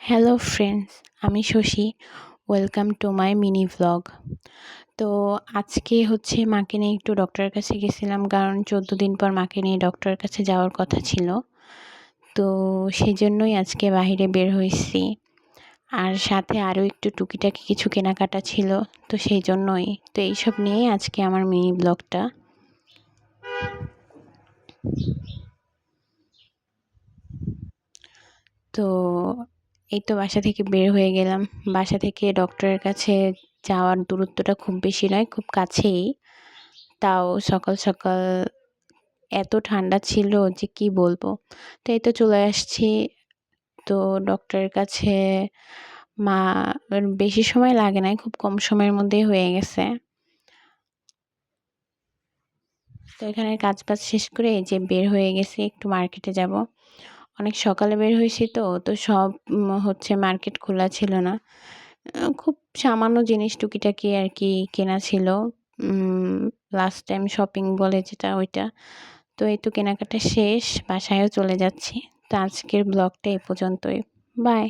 Hello friends আমি Shashi. Welcome to my mini vlog তো আজকে হচ্ছে মাকে নিয়ে একটু ডক্টরের কাছে গেছিলাম, কারণ চোদ্দ দিন পর মাকে নিয়ে ডক্টরের কাছে যাওয়ার কথা ছিল। তো সেই জন্যই আজকে বাহিরে বের হয়েছি। আর সাথে আরও একটু টুকিটাকি কিছু কেনাকাটা ছিল, তো সেই জন্যই তো এইসব নিয়েই আজকে আমার মিনি ব্লগটা তো এই তো বাসা থেকে বের হয়ে গেলাম। বাসা থেকে ডক্টরের কাছে যাওয়ার দূরত্বটা খুব বেশি নয়, খুব কাছেই। তাও সকাল সকাল এত ঠান্ডা ছিল যে কি বলব? তো এই তো চলে আসছি। তো ডক্টরের কাছে মা বেশি সময় লাগে নাই, খুব কম সময়ের মধ্যেই হয়ে গেছে। তো এখানে কাজ বাজ শেষ করে যে বের হয়ে গেছি, একটু মার্কেটে যাব। অনেক সকালে বের হয়েছি তো তো সব হচ্ছে মার্কেট খোলা ছিল না। খুব সামান্য জিনিস টুকিটাকি আর কি কেনা ছিল। লাস্ট টাইম শপিং বলে যেটা ওইটা। তো এই তো কেনাকাটা শেষ, বাসায়ও চলে যাচ্ছি। তো আজকের ব্লগটা এ পর্যন্তই। বাই